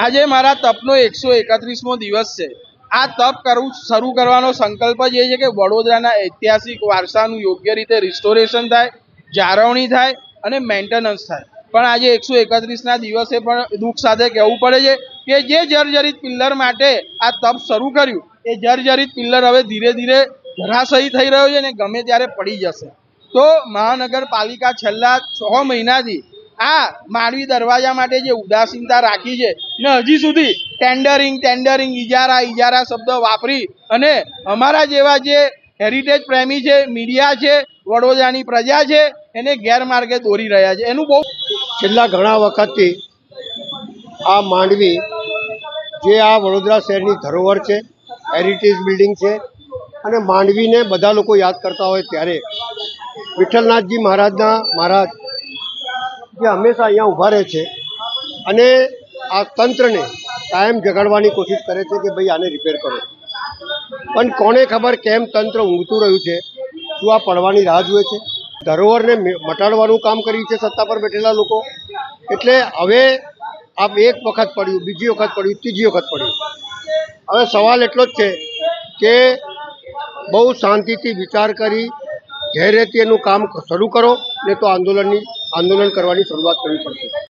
આજે મારા તપનો એકસો એકત્રીસમો દિવસ છે. આ તપ કરવું શરૂ કરવાનો સંકલ્પ જ એ છે કે વડોદરાના ઐતિહાસિક વારસાનું યોગ્ય રીતે રિસ્ટોરેશન થાય, જાળવણી થાય અને મેન્ટેનન્સ થાય. પણ આજે એકસો એકત્રીસના દિવસે પણ દુઃખ સાથે કહેવું પડે છે કે જે જર્જરિત પિલ્લર માટે આ તપ શરૂ કર્યું, એ જર્જરિત પિલ્લર હવે ધીરે ધીરે ધરાશયી થઈ રહ્યો છે અને ગમે ત્યારે પડી જશે. તો મહાનગરપાલિકા છેલ્લા છ મહિનાથી આ માંડવી દરવાજા માટે જે ઉદાસીનતા રાખી છે ને હજી સુધી ટેન્ડરિંગ ટેન્ડરિંગ ઇજારા ઇજારા શબ્દ વાપરી અને અમારા જેવા જે હેરિટેજ પ્રેમી છે, મીડિયા છે, વડોદરાની પ્રજા છે, એને ગેરમાર્ગે દોરી રહ્યા છે. એનું બહુ છેલ્લા ઘણા વખતથી આ માંડવી જે આ વડોદરા શહેરની ધરોહર છે હેરિટેજ બિલ્ડિંગ છે અને માંડવીને બધા લોકો યાદ કરતા હોય ત્યારે વિઠ્ઠલનાથજી મહારાજના, મહારાજ જે હંમેશા અહીંયા ઊભા રહે છે અને આ તંત્રને કાયમ જગાડવાની કોશિશ કરે છે કે ભાઈ આને રિપેર કરો. પણ કોને ખબર કેમ તંત્ર ઊંઘતું રહ્યું છે? શું આ પડવાની રાહ જુએ છે? ધરોહરને મટાડવાનું કામ કર્યું છે સત્તા પર બેઠેલા લોકો? એટલે હવે આ એક વખત પડ્યું, બીજી વખત પડ્યું, ત્રીજી વખત પડ્યું. હવે સવાલ એટલો જ છે કે બહુ શાંતિથી વિચાર કરી એનું કામ શરૂ કરો ને તો આંદોલનની આંદોલન કરવાની શરૂઆત કરવી પડશે.